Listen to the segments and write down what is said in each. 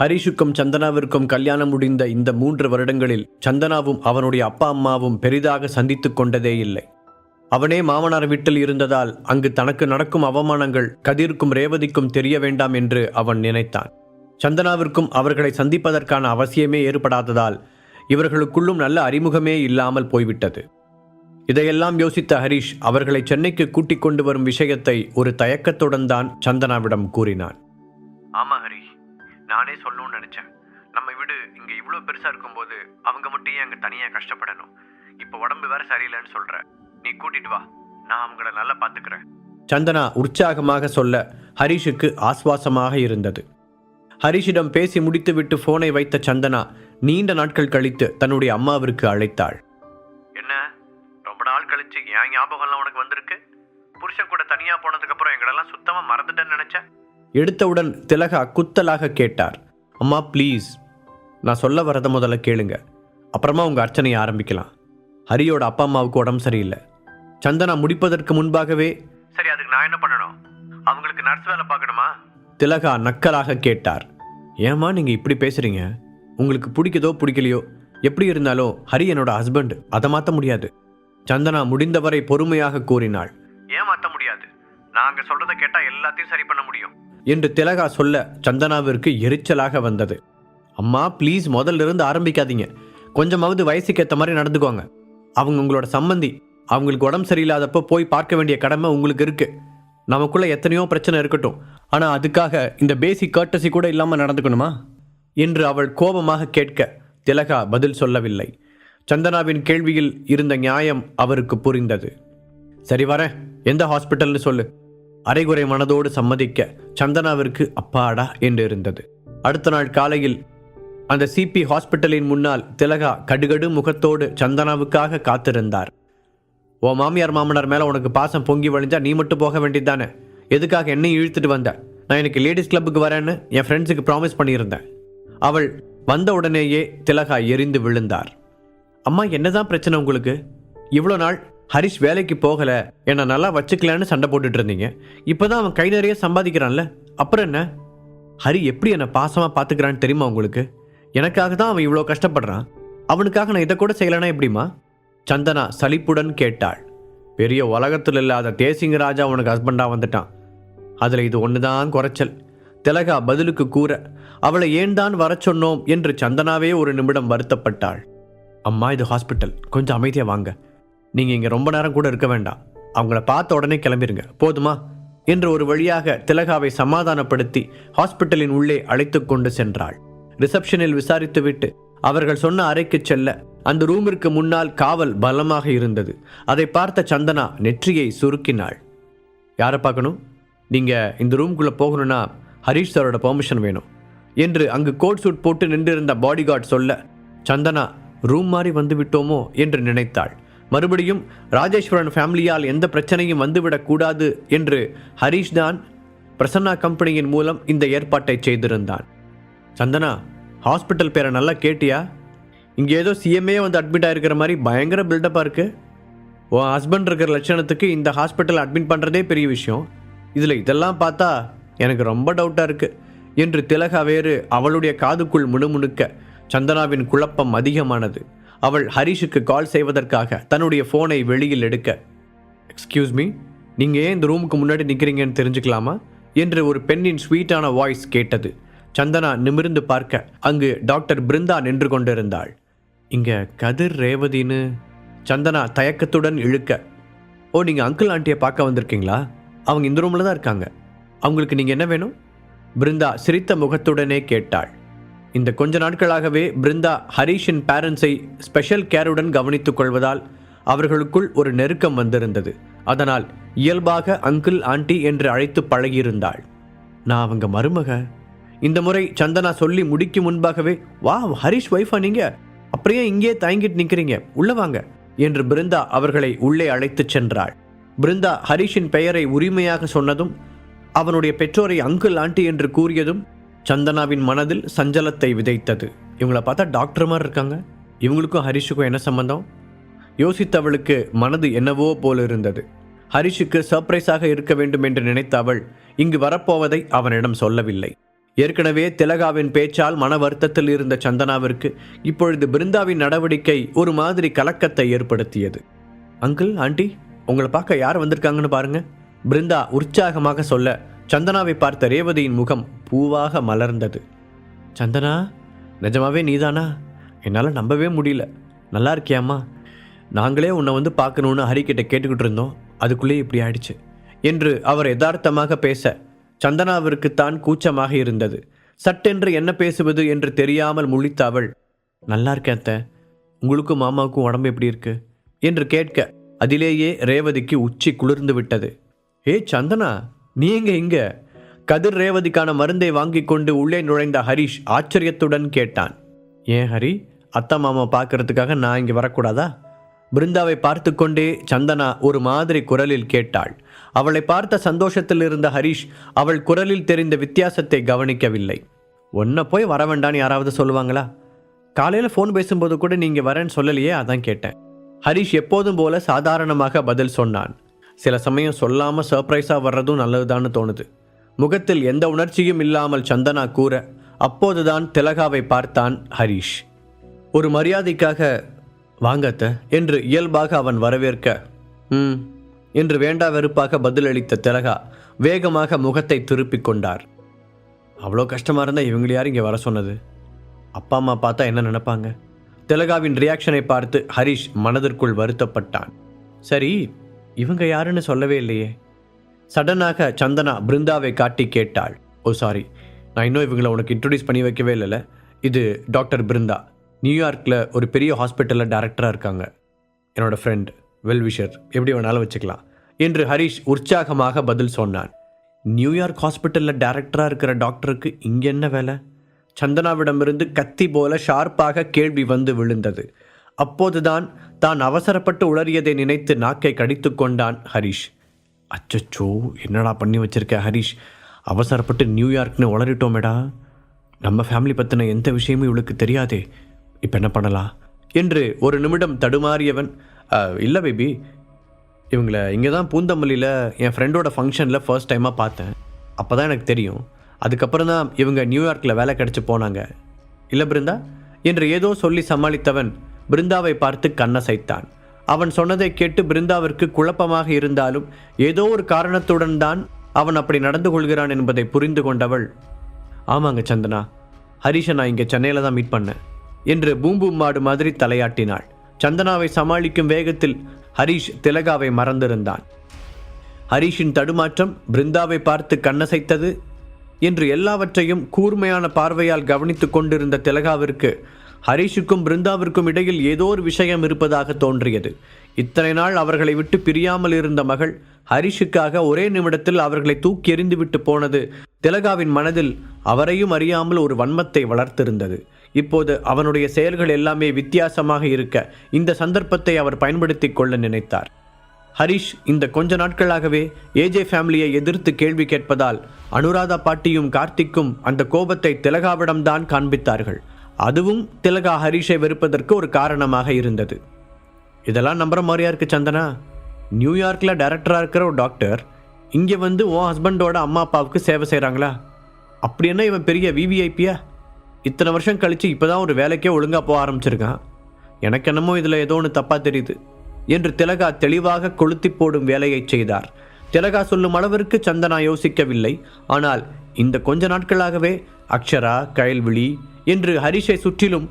ஹரிஷுக்கும் சந்தனாவிற்கும் கல்யாணம் முடிந்த இந்த மூன்று வருடங்களில் சந்தனாவும் அவனுடைய அப்பா அம்மாவும் பெரிதாக சந்தித்து கொண்டதே இல்லை. அவனே மாமனார் வீட்டில் இருந்ததால் அங்கு தனக்கு நடக்கும் அவமானங்கள் கதிர்க்கும் ரேவதிக்கும் தெரிய வேண்டாம் என்று அவன் நினைத்தான். சந்தனாவிற்கும் அவர்களை சந்திப்பதற்கான அவசியமே ஏற்படாததால் இவர்களுக்குள்ளும் நல்ல அறிமுகமே இல்லாமல் போய்விட்டது. இதையெல்லாம் யோசித்த ஹரிஷ் அவர்களை சென்னைக்கு கூட்டிக் கொண்டு வரும் விஷயத்தை ஒரு தயக்கத்துடன் தான் சந்தனாவிடம் கூறினான். நானே சொல்லணும்னு நினைச்சேன். நம்ம வீடு இங்க இவ்வளோ பெருசா இருக்கும்போது அவங்க மட்டும் ஏன் அங்க தனியா கஷ்டப்படணும்? இப்போ உடம்பு வேற சரியில்லைன்னு சொல்ற. நீ கூட்டிட்டு வா. நான் அவங்கள நல்லா பாத்துக்கிறேன். சந்தனா உற்சாகமாக சொல்ல ஹரிஷுக்கு ஆஸ்வாசமாக இருந்தது. ஹரிஷிடம் பேசி முடித்துவிட்டு போனை வைத்த சந்தனா நீண்ட நாட்கள் கழித்து தன்னுடைய அம்மாவிற்கு அழைத்தாள். என்ன? ரொம்ப நாள் கழிச்சு என் ஞாபகம்லாம் உனக்கு வந்திருக்கு? புருஷன் கூட தனியா போனதுக்கு அப்புறம் எங்களெல்லாம் சுத்தமா மறந்துட்டேன்னு நினைச்சேன். எடுத்தவுடன் திலகா குத்தலாக கேட்டார். அம்மா ப்ளீஸ் நான் சொல்ல வரதை முதல்ல கேளுங்க. அப்புறமா உங்க அர்ச்சனையை ஆரம்பிக்கலாம். ஹரியோட அப்பா அம்மாவுக்கு உடம்பு சரியில்லை. சந்தனா முடிப்பதற்கு முன்பாகவே சரி அதுக்கு நான் என்ன பண்ணணும்? அவங்களுக்கு நர்ஸ் வேலை பார்க்கணுமா? திலகா நக்கலாக கேட்டார். ஏம்மா நீங்க இப்படி பேசுறீங்க? உங்களுக்கு பிடிக்குதோ பிடிக்கலையோ? எப்படி இருந்தாலும் ஹரி என்னோட ஹஸ்பண்ட் அதை மாற்ற முடியாது. சந்தனா முடிந்தவரை பொறுமையாக கூறினாள். ஏன் மாற்ற முடியாது? நாங்க சொல்றத கேட்டா எல்லாத்தையும் சரி பண்ண முடியும். என்று திலகா சொல்ல சந்தனாவிற்கு எரிச்சலாக வந்தது. அம்மா ப்ளீஸ் முதல்ல இருந்து ஆரம்பிக்காதீங்க. கொஞ்சமாவது வயசுக்கு ஏற்ற மாதிரி நடந்துக்கோங்க. அவங்க உங்களோட சம்மந்தி அவங்களுக்கு உடம்பு சரியில்லாதப்போ போய் பார்க்க வேண்டிய கடமை உங்களுக்கு இருக்குது நமக்குள்ளே எத்தனையோ பிரச்சனை இருக்கட்டும். ஆனால் அதுக்காக இந்த பேசிக் கர்ட்டசி கூட இல்லாமல் நடந்துக்கணுமா? என்று அவள் கோபமாக கேட்க திலகா பதில் சொல்லவில்லை. சந்தனாவின் கேள்வியில் இருந்த நியாயம் அவருக்கு புரிந்தது. சரி வரேன். எந்த ஹாஸ்பிட்டல்னு சொல்லு. அரைகுறை மனதோடு சம்மதிக்க சந்தனாவிற்கு அப்பாடா என்று இருந்தது அடுத்த நாள் காலையில் அந்த சிபி ஹாஸ்பிட்டலின் முன்னால் திலகா கடுகடு முகத்தோடு சந்தனாவுக்காக காத்திருந்தார். ஓ மாமியார் மாமனார் மேலே உனக்கு பாசம் பொங்கி வழிஞ்சா நீ மட்டும் போக வேண்டியதானே எதுக்காக என்னையும் இழுத்துட்டு வந்த? நான் எனக்கு லேடிஸ் கிளப்புக்கு வரேன்னு என் ஃப்ரெண்ட்ஸுக்கு ப்ராமிஸ் பண்ணியிருந்தேன். அவள் வந்த உடனேயே திலகா எரிந்து விழுந்தார். அம்மா என்னதான் பிரச்சனை உங்களுக்கு? இவ்வளோ நாள் ஹரிஷ் வேலைக்கு போகல. என்னை நல்லா வச்சுக்கலான்னு சண்டை போட்டுட்டு இருந்தீங்க. இப்போதான் அவன் கை நிறைய சம்பாதிக்கிறான்ல. அப்புறம் என்ன? ஹரி எப்படி என்னை பாசமாக பார்த்துக்கிறான்னு தெரியுமா உங்களுக்கு? எனக்காக தான் அவன் இவ்வளோ கஷ்டப்படுறான். அவனுக்காக நான் இதை கூட செய்யலைன்னா எப்படிம்மா? சந்தனா சலிப்புடன் கேட்டாள். பெரிய உலகத்தில் இல்லாத தேசிங்க ராஜா உனக்கு ஹஸ்பண்டாக வந்துட்டான். அதில் இது ஒன்று தான் குறைச்சல். திலகா பதிலுக்கு கூற அவளை ஏன் தான் வர சொன்னோம்? என்று சந்தனாவே ஒரு நிமிடம் வருத்தப்பட்டாள். அம்மா இது ஹாஸ்பிட்டல் கொஞ்சம் அமைதியாக வாங்க. நீங்கள் இங்கே ரொம்ப நேரம் கூட இருக்க வேண்டாம். அவங்கள பார்த்த உடனே கிளம்பிருங்க. போதுமா? என்று ஒரு வழியாக திலகாவை சமாதானப்படுத்தி ஹாஸ்பிட்டலின் உள்ளே அழைத்து கொண்டு சென்றாள். ரிசப்ஷனில் விசாரித்துவிட்டு அவர்கள் சொன்ன அறைக்கு செல்ல அந்த ரூமிற்கு முன்னால் காவல் பலமாக இருந்தது. அதை பார்த்த சந்தனா நெற்றியை சுருக்கினாள். யாரை பார்க்கணும்? நீங்கள் இந்த ரூம்குள்ளே போகணும்னா ஹரீஷ் சாரோட பெர்மிஷன் வேணும் என்று அங்கு கோட் சூட் போட்டு நின்றிருந்த பாடிகார்ட் சொல்ல சந்தனா ரூம் மாறி வந்து விட்டோமோ? என்று நினைத்தாள். மறுபடியும் ராஜேஸ்வரன் ஃபேமிலியால் எந்த பிரச்சனையும் வந்துவிடக்கூடாது என்று ஹரீஷ் தான் பிரசன்னா கம்பெனியின் மூலம் இந்த ஏற்பாட்டை செய்திருந்தான். சந்தனா ஹாஸ்பிட்டல் பேரை நல்லா கேட்டியா? இங்கே ஏதோ சிஎம்ஏ வந்து அட்மிட் ஆகிருக்கிற மாதிரி பயங்கர பில்டப்பாக இருக்குது உன் ஹஸ்பண்ட் இருக்கிற லட்சணத்துக்கு இந்த ஹாஸ்பிட்டல் அட்மிட் பண்ணுறதே பெரிய விஷயம். இதில் இதெல்லாம் பார்த்தா எனக்கு ரொம்ப டவுட்டாக இருக்குது என்று திலகா வேறு அவளுடைய காதுக்குள் முணுமுணுக்க சந்தனாவின் குழப்பம் அதிகமானது. அவள் ஹரிஷுக்கு கால் செய்வதற்காக தன்னுடைய ஃபோனை வெளியில் எடுக்க. எக்ஸ்கியூஸ் மீ நீங்கள் ஏன் இந்த ரூமுக்கு முன்னாடி நிற்கிறீங்கன்னு தெரிஞ்சுக்கலாமா? என்று ஒரு பெண்ணின் ஸ்வீட்டான வாய்ஸ் கேட்டது. சந்தனா நிமிர்ந்து பார்க்க அங்கு டாக்டர் பிருந்தா நின்று கொண்டிருந்தாள். இங்கே கதிர் ரேவதின்னு சந்தனா தயக்கத்துடன் இழுக்க. ஓ நீங்கள் அங்கிள் ஆண்டியை பார்க்க வந்திருக்கீங்களா? அவங்க இந்த ரூமில் தான் இருக்காங்க. அவங்களுக்கு நீங்கள் என்ன வேணும்? பிருந்தா சிரித்த முகத்துடனே கேட்டாள். இந்த கொஞ்ச நாட்களாகவே பிருந்தா ஹரீஷின் பேரண்ட்ஸை ஸ்பெஷல் கேருடன் கவனித்துக் கொள்வதால் அவர்களுக்குள் ஒரு நெருக்கம் வந்திருந்தது. அதனால் இயல்பாக அங்கிள் ஆண்டி என்று அழைத்து பழகியிருந்தாள். நான் அவங்க மருமக. இந்த முறை சந்தனா சொல்லி முடிக்கும் முன்பாகவே வா ஹரிஷ் ஒய்ஃபா நீங்க? அப்படியே இங்கே தயங்கிட்டு நிற்கிறீங்க உள்ள வாங்க. என்று பிருந்தா அவர்களை உள்ளே அழைத்துச் சென்றாள். பிருந்தா ஹரிஷின் பெயரை உரிமையாக சொன்னதும் அவனுடைய பெற்றோரை அங்கிள் ஆண்டி என்று கூறியதும் சந்தனாவின் மனதில் சஞ்சலத்தை விதைத்தது. இவங்கள பார்த்தா டாக்டர் மாதிரி இருக்காங்க. இவங்களுக்கும் ஹரிஷுக்கும் என்ன சம்பந்தம்? யோசித்தவளுக்கு மனது என்னவோ போல இருந்தது. ஹரிஷுக்கு சர்ப்ரைஸாக இருக்க வேண்டும் என்று நினைத்த அவள் இங்கு வரப்போவதை அவனிடம் சொல்லவில்லை. ஏற்கனவே திலகாவின் பேச்சால் மன வருத்தத்தில் இருந்த சந்தனாவிற்கு இப்பொழுது பிருந்தாவின் நடவடிக்கை ஒரு மாதிரி கலக்கத்தை ஏற்படுத்தியது. அங்கிள் ஆண்டி உங்களை பார்க்க யார் வந்திருக்காங்கன்னு பாருங்க. பிருந்தா உற்சாகமாக சொல்ல சந்தனாவை பார்த்த ரேவதியின் முகம் பூவாக மலர்ந்தது. சந்தனா நிஜமாவே நீதானா? என்னால் நம்பவே முடியல. நல்லா இருக்கியாம்மா? நாங்களே உன்னை வந்து பார்க்கணுன்னு ஹரிக்கிட்ட கேட்டுக்கிட்டு இருந்தோம். அதுக்குள்ளே இப்படி ஆயிடுச்சு. என்று அவர் யதார்த்தமாக பேச சந்தனாவிற்கு தான் கூச்சமாக இருந்தது. சட்டென்று என்ன பேசுவது என்று தெரியாமல் முழித்த அவள் நல்லா இருக்கேன் அத்தை. உங்களுக்கும் மாமாவுக்கும் உடம்பு எப்படி இருக்கு? என்று கேட்க அதிலேயே ரேவதிக்கு உச்சி குளிர்ந்து விட்டது. ஏ சந்தனா நீ எங்க இங்க? கதிர் ரேவதிக்கான மருந்தை வாங்கி கொண்டு உள்ளே நுழைந்த ஹரிஷ் ஆச்சரியத்துடன் கேட்டான். ஏன் ஹரி? அத்தா மாமா பார்க்கறதுக்காக நான் இங்கே வரக்கூடாதா? பிருந்தாவை பார்த்து கொண்டே சந்தனா ஒரு மாதிரி குரலில் கேட்டாள். அவளை பார்த்த சந்தோஷத்தில் இருந்த ஹரிஷ் அவள் குரலில் தெரிந்த வித்தியாசத்தை கவனிக்கவில்லை. ஒன்றை போய் வர வேண்டான்னு யாராவது சொல்லுவாங்களா? காலையில் ஃபோன் பேசும்போது கூட நீங்கள் வரேன்னு சொல்லலையே அதான் கேட்டேன். ஹரிஷ் எப்போதும் போல சாதாரணமாக பதில் சொன்னான். சில சமயம் சொல்லாமல் சர்ப்ரைஸாக வர்றதும் நல்லதுதான்னு தோணுது. முகத்தில் எந்த உணர்ச்சியும் இல்லாமல் சந்தனா கூற அப்போதுதான் திலகாவை பார்த்தான் ஹரிஷ். ஒரு மரியாதைக்காக வாங்கத்த என்று இயல்பாக அவன் வரவேற்க ம் என்று வேண்டா வெறுப்பாக பதிலளித்த திலகா வேகமாக முகத்தை திருப்பிக் கொண்டார். அவ்வளோ கஷ்டமாக இருந்தால் இவங்களை யார் இங்கே வர சொன்னது? அப்பா அம்மா பார்த்தா என்ன நினைப்பாங்க? திலகாவின் ரியாக்ஷனை பார்த்து ஹரிஷ் மனதிற்குள் வருத்தப்பட்டான். சரி இவங்க யாருன்னு சொல்லவே இல்லையே. சடனாக சந்தனா பிருந்தாவை காட்டி கேட்டாள். ஓ சாரி நான் இன்னும் இவங்களை உனக்கு இன்ட்ரடியூஸ் பண்ணி வைக்கவே இல்லைல்ல. இது டாக்டர் பிருந்தா. நியூயார்க்கில் ஒரு பெரிய ஹாஸ்பிட்டலில் டேரக்டராக இருக்காங்க. என்னோடய ஃப்ரெண்ட் வெல்விஷர் எப்படி வேணாலும் வச்சுக்கலாம். என்று ஹரிஷ் உற்சாகமாக பதில் சொன்னான். நியூயார்க் ஹாஸ்பிட்டலில் டேரக்டராக இருக்கிற டாக்டருக்கு இங்கே என்ன வேலை? சந்தனாவிடமிருந்து கத்தி போல ஷார்ப்பாக கேள்வி வந்து விழுந்தது. அப்போதுதான் தான் அவசரப்பட்டு உளறியதை நினைத்து நாக்கை கடித்து கொண்டான் ஹரிஷ். அச்சச்சோ என்னடா பண்ணி வச்சிருக்க ஹரிஷ்? அவசரப்பட்டு நியூயார்க்னு உளறிட்டோமேடா. நம்ம ஃபேமிலி பற்றின எந்த விஷயமும் இவளுக்கு தெரியாதே. இப்போ என்ன பண்ணலாம்? என்று ஒரு நிமிடம் தடுமாறியவன் இல்லை பேபி இவங்களை இங்கே தான் பூந்தமல்லியில் என் ஃப்ரெண்டோட ஃபங்க்ஷனில் ஃபர்ஸ்ட் டைமாக பார்த்தேன். அப்போ தான் எனக்கு தெரியும். அதுக்கப்புறம் தான் இவங்க நியூயார்க்கில் வேலை கிடச்சி போனாங்க. இல்லை பிருந்தா? என்று ஏதோ சொல்லி சமாளித்தவன் பிருந்தாவை பார்த்து கண்ணசைத்தான். அவன் சொன்னதை கேட்டு பிருந்தாவிற்கு குழப்பமாக இருந்தாலும் ஏதோ ஒரு காரணத்துடன் தான் அவன் அப்படி நடந்து கொள்கிறான் என்பதை புரிந்து கொண்டவள். ஆமாங்க சந்தனா ஹரிஷை நான் இங்கே சென்னையில் தான் மீட் பண்ணேன் என்று பூம்பூ மாடு மாதிரி தலையாட்டினாள். சந்தனாவை சமாளிக்கும் வேகத்தில் ஹரிஷ் திலகாவை மறந்திருந்தான். ஹரிஷின் தடுமாற்றம் பிருந்தாவை பார்த்து கண்ணசைத்தது? என்று எல்லாவற்றையும் கூர்மையான பார்வையால் கவனித்துக் கொண்டிருந்த திலகாவிற்கு ஹரிஷுக்கும் பிருந்தாவிற்கும் இடையில் ஏதோ ஒரு விஷயம் இருப்பதாக தோன்றியது. இத்தனை நாள் அவர்களை விட்டு பிரியாமல் இருந்த மகள் ஹரிஷுக்காக ஒரே நிமிடத்தில் அவர்களை தூக்கி எறிந்துவிட்டு போனது திலகாவின் மனதில் அவரையும் அறியாமல் ஒரு வன்மத்தை வளர்த்திருந்தது. இப்போது அவனுடைய செயல்கள் எல்லாமே வித்தியாசமாக இருக்க இந்த சந்தர்ப்பத்தை அவர் பயன்படுத்தி கொள்ள நினைத்தார். ஹரிஷ் இந்த கொஞ்ச நாட்களாகவே ஏஜே ஃபேமிலியை எதிர்த்து கேள்வி கேட்பதால் அனுராதா பாட்டியும் கார்த்திக்கும் அந்த கோபத்தை திலகாவிடம்தான் காண்பித்தார்கள். அதுவும் திலகா ஹரிஷை வெறுப்பதற்கு ஒரு காரணமாக இருந்தது. இதெல்லாம் நம்புற மாதிரியா இருக்கு சந்தனா? நியூயார்க்கில் டைரக்டராக இருக்கிற ஒரு டாக்டர் இங்கே வந்து உன் ஹஸ்பண்டோட அம்மா அப்பாவுக்கு சேவை செய்கிறாங்களா அப்படி என்ன இவன் பெரிய விவிஐபியா இத்தனை வருஷம் கழித்து இப்போ தான் ஒரு வேலைக்கே ஒழுங்காக போக ஆரம்பிச்சிருக்கான். எனக்கு என்னமோ இதில் ஏதோ ஒன்று தப்பாக தெரியுது என்று திலகா தெளிவாக கொளுத்தி போடும் வேலையை செய்தார். திலகா சொல்லும் அளவிற்கு சந்தனா யோசிக்கவில்லை. ஆனால் இந்த கொஞ்ச நாட்களாகவே அக்ஷரா கயல்விழி என்று ஹரிஷை சுற்றிலும்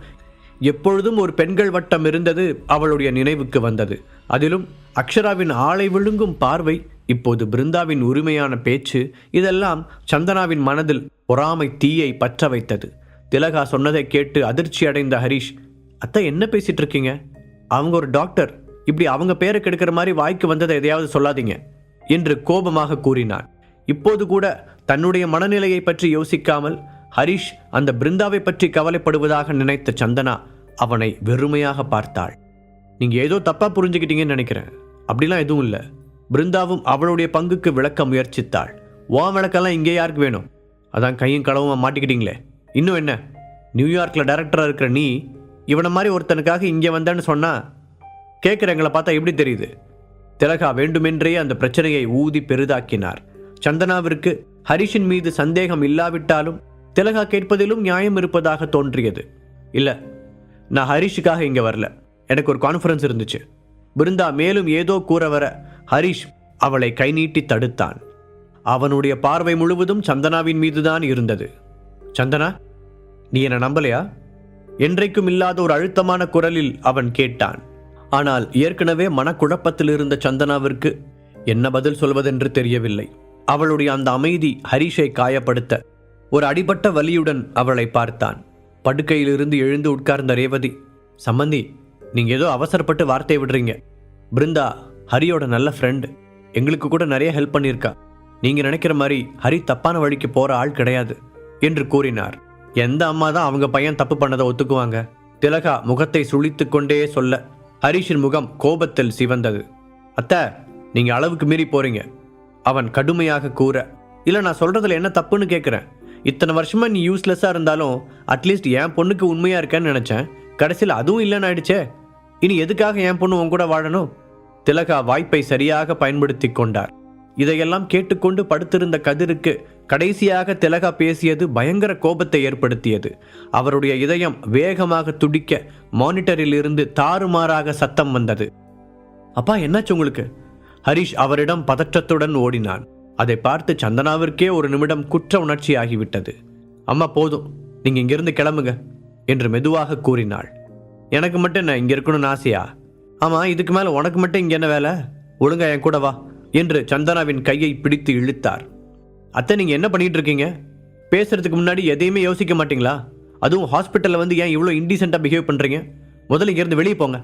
எப்பொழுதும் ஒரு பெண்கள் வட்டம் இருந்தது அவளுடைய நினைவுக்கு வந்தது. அதிலும் அக்ஷராவின் ஆளை விழுங்கும் பார்வை இப்போது பிருந்தாவின் உரிமையான பேச்சு இதெல்லாம் சந்தனாவின் மனதில் பொறாமை தீயை பற்ற வைத்தது. திலகா சொன்னதை கேட்டு அதிர்ச்சி அடைந்த ஹரிஷ் அத்தை என்ன பேசிட்டு இருக்கீங்க? அவங்க ஒரு டாக்டர். இப்படி அவங்க பேரை கெடுக்கிற மாதிரி வாய்க்கு வந்ததை எதையாவது சொல்லாதீங்க என்று கோபமாக கூறினான் இப்போது கூட தன்னுடைய மனநிலையை பற்றி யோசிக்காமல் ஹரிஷ் அந்த பிருந்தாவை பற்றி கவலைப்படுவதாக நினைத்த சந்தனா அவனை வெறுமையாக பார்த்தாள். நீங்கள் ஏதோ தப்பாக புரிஞ்சுக்கிட்டீங்கன்னு நினைக்கிறேன். அப்படிலாம் எதுவும் இல்லை. பிருந்தாவும் அவளுடைய பங்குக்கு விளக்க முயற்சித்தாள். ஓ விளக்கெல்லாம் இங்கே யாருக்கு வேணும்? அதான் கையும் களவும் மாட்டிக்கிட்டீங்களே. இன்னும் என்ன? நியூயார்க்கில் டைரக்டராக இருக்கிற நீ இவனை மாதிரி ஒருத்தனுக்காக இங்கே வந்தேன்னு சொன்னால் கேட்குறவங்களை பார்த்தா எப்படி தெரியுது? திலகா வேண்டுமென்றே அந்த பிரச்சனையை ஊதி பெரிதாக்கினார். சந்தனாவிற்கு ஹரிஷின் மீது சந்தேகம் இல்லாவிட்டாலும் திலகா கேட்பதிலும் நியாயம் இருப்பதாக தோன்றியது. இல்லை நான் ஹரிஷுக்காக இங்கே வரல. எனக்கு ஒரு கான்ஃபரன்ஸ் இருந்துச்சு. பிருந்தா மேலும் ஏதோ கூற வர ஹரிஷ் அவளை கை நீட்டி தடுத்தான். அவனுடைய பார்வை முழுவதும் சந்தனாவின் மீதுதான் இருந்தது. சந்தனா நீ என்ன நம்பலையா? என்றைக்கும் இல்லாத ஒரு அழுத்தமான குரலில் அவன் கேட்டான். ஆனால் ஏற்கனவே மனக்குழப்பத்தில் இருந்த சந்தனாவிற்கு என்ன பதில் சொல்வதென்று தெரியவில்லை. அவளுடைய அந்த அமைதி ஹரிஷை காயப்படுத்த ஒரு அடிபட்ட வலியுடன் அவளை பார்த்தான். படுக்கையிலிருந்து எழுந்து உட்கார்ந்த ரேவதி சம்மந்தி நீங்கள் ஏதோ அவசரப்பட்டு வார்த்தை விடுறீங்க. பிருந்தா ஹரியோட நல்ல ஃப்ரெண்டு எங்களுக்கு கூட நிறைய ஹெல்ப் பண்ணியிருக்கா. நீங்கள் நினைக்கிற மாதிரி ஹரி தப்பான வழிக்கு போகிற ஆள் கிடையாது என்று கூறினார். எந்த அம்மா தான் அவங்க பையன் தப்பு பண்ணதை ஒத்துக்குவாங்க? திலகா முகத்தை சுழித்து கொண்டே சொல்ல ஹரிஷின் முகம் கோபத்தில் சிவந்தது. அத்தை நீங்கள் அளவுக்கு மீறி போறீங்க அவன் கடுமையாக கூற. இல்லை நான் சொல்கிறதுல என்ன தப்புன்னு கேட்குறேன் இத்தனை வருஷமாக நீ யூஸ்லெஸ்ஸாக இருந்தாலும் அட்லீஸ்ட் என் பொண்ணுக்கு உண்மையாக இருக்கேன்னு நினச்சேன். கடைசியில் அதுவும் இல்லைன்னு ஆயிடுச்சே. இனி எதுக்காக என் பொண்ணு உன் கூட வாழணும்? திலகா வாய்ப்பை சரியாக பயன்படுத்தி கொண்டார். இதையெல்லாம் கேட்டுக்கொண்டு படுத்திருந்த கதிருக்கு கடைசியாக திலகா பேசியது பயங்கர கோபத்தை ஏற்படுத்தியது. அவருடைய இதயம் வேகமாக துடிக்க மானிட்டரில் இருந்து தாறுமாறாக சத்தம் வந்தது. அப்பா என்னாச்சு உங்களுக்கு? ஹரிஷ் அவரிடம் பதற்றத்துடன் ஓடினான். அதை பார்த்து சந்தனாவிற்கே ஒரு நிமிடம் குற்ற உணர்ச்சி ஆகிவிட்டது அம்மா போதும். நீங்கள் இங்கிருந்து கிளம்புங்க என்று மெதுவாக கூறினாள். எனக்கு மட்டும் என்ன இங்கே இருக்கணும்னு ஆசையா? ஆமாம் இதுக்கு மேலே உனக்கு மட்டும் இங்கே என்ன வேலை? ஒழுங்கா என் கூட வா என்று சந்தனாவின் கையை பிடித்து இழுத்தார். அத்தை நீங்கள் என்ன பண்ணிகிட்டு இருக்கீங்க? பேசுறதுக்கு முன்னாடி எதையுமே யோசிக்க மாட்டீங்களா? அதுவும் ஹாஸ்பிட்டலில் வந்து ஏன் இவ்வளோ இன்டீசெண்டா பிஹேவ் பண்ணுறீங்க முதல்ல இங்கேருந்து வெளியே போங்க.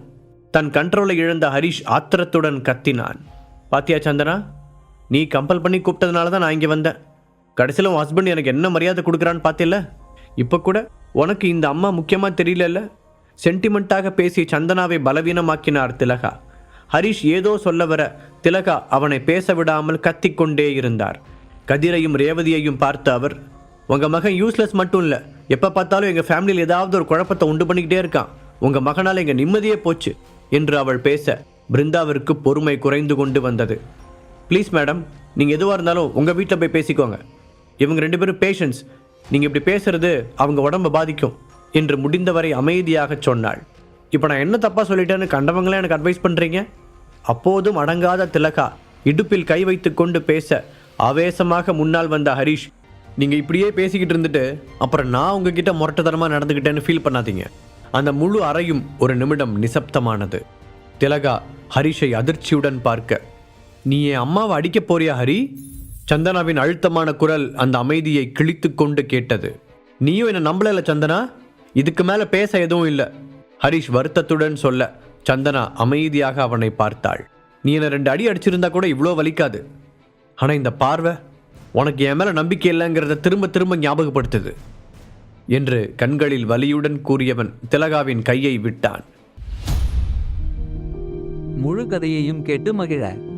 தன் கண்ட்ரோலை இழந்த ஹரிஷ் ஆத்திரத்துடன் கத்தினான். பாத்தியா சந்தனா? நீ கம்பல் பண்ணி கூப்பிட்டதுனால தான் நான் இங்கே வந்தேன். கடைசியில் உன் ஹஸ்பண்ட் எனக்கு என்ன மரியாதை கொடுக்குறான்னு பார்த்தில்ல இப்போ கூட உனக்கு இந்த அம்மா முக்கியமாக தெரியலல்ல? சென்டிமெண்ட்டாக பேசி சந்தனாவை பலவீனமாக்கினார் திலகா. ஹரிஷ் ஏதோ சொல்ல வர திலகா அவனை பேச விடாமல் கத்திக்கொண்டே இருந்தார். கதிரையும் ரேவதியையும் பார்த்த அவர் உங்கள் மகன் யூஸ்லெஸ் மட்டும் இல்லை. எப்போ பார்த்தாலும் எங்கள் ஃபேமிலியில் ஏதாவது ஒரு குழப்பத்தை உண்டு பண்ணிக்கிட்டே இருக்கான். உங்கள் மகனால் எங்கள் நிம்மதியே போச்சு என்று அவள் பேச பிருந்தாவிற்கு பொறுமை குறைந்து கொண்டு வந்தது. ப்ளீஸ் மேடம் நீங்கள் எதுவாக இருந்தாலும் உங்கள் வீட்டில் போய் பேசிக்கோங்க. இவங்க ரெண்டு பேரும் பேஷண்ட்ஸ் நீங்கள் இப்படி பேசுறது அவங்க உடம்பை பாதிக்கும் என்று முடிந்தவரை அமைதியாக சொன்னாள். இப்போ நான் என்ன தப்பாக சொல்லிட்டேன்னு கண்டவங்களே எனக்கு அட்வைஸ் பண்ணுறீங்க அப்போதும் அடங்காத திலகா இடுப்பில் கை வைத்து கொண்டு பேச ஆவேசமாக முன்னால் வந்த ஹரிஷ் நீங்கள் இப்படியே பேசிக்கிட்டு இருந்துட்டு அப்புறம் நான் உங்ககிட்ட முரட்டுத்தனமாக நடந்துக்கிட்டேன்னு ஃபீல் பண்ணாதீங்க. அந்த முழு அறையும் ஒரு நிமிடம் நிசப்தமானது. திலகா ஹரிஷை அதிர்ச்சியுடன் பார்க்க நீ என் அம்மாவை அடிக்கப் போறியா ஹரி? சந்தனாவின் அழுத்தமான குரல் அந்த அமைதியை கிழித்து கொண்டு கேட்டது. நீயும் என்ன நம்பல சந்தனா? இதுக்கு மேல பேச எதுவும் இல்லை. ஹரிஷ் வருத்தத்துடன் சொல்ல சந்தனா அமைதியாக அவனை பார்த்தாள். நீ என்ன ரெண்டு அடி அடிச்சிருந்தா கூட இவ்வளோ வலிக்காது. ஆனால் இந்த பார்வை உனக்கு என் மேலே நம்பிக்கை இல்லைங்கிறத திரும்ப திரும்ப ஞாபகப்படுத்துது என்று கண்களில் வலியுடன் கூறியவன் திலகாவின் கையை விட்டான். முழு கதையையும் கேட்டு மகிழ.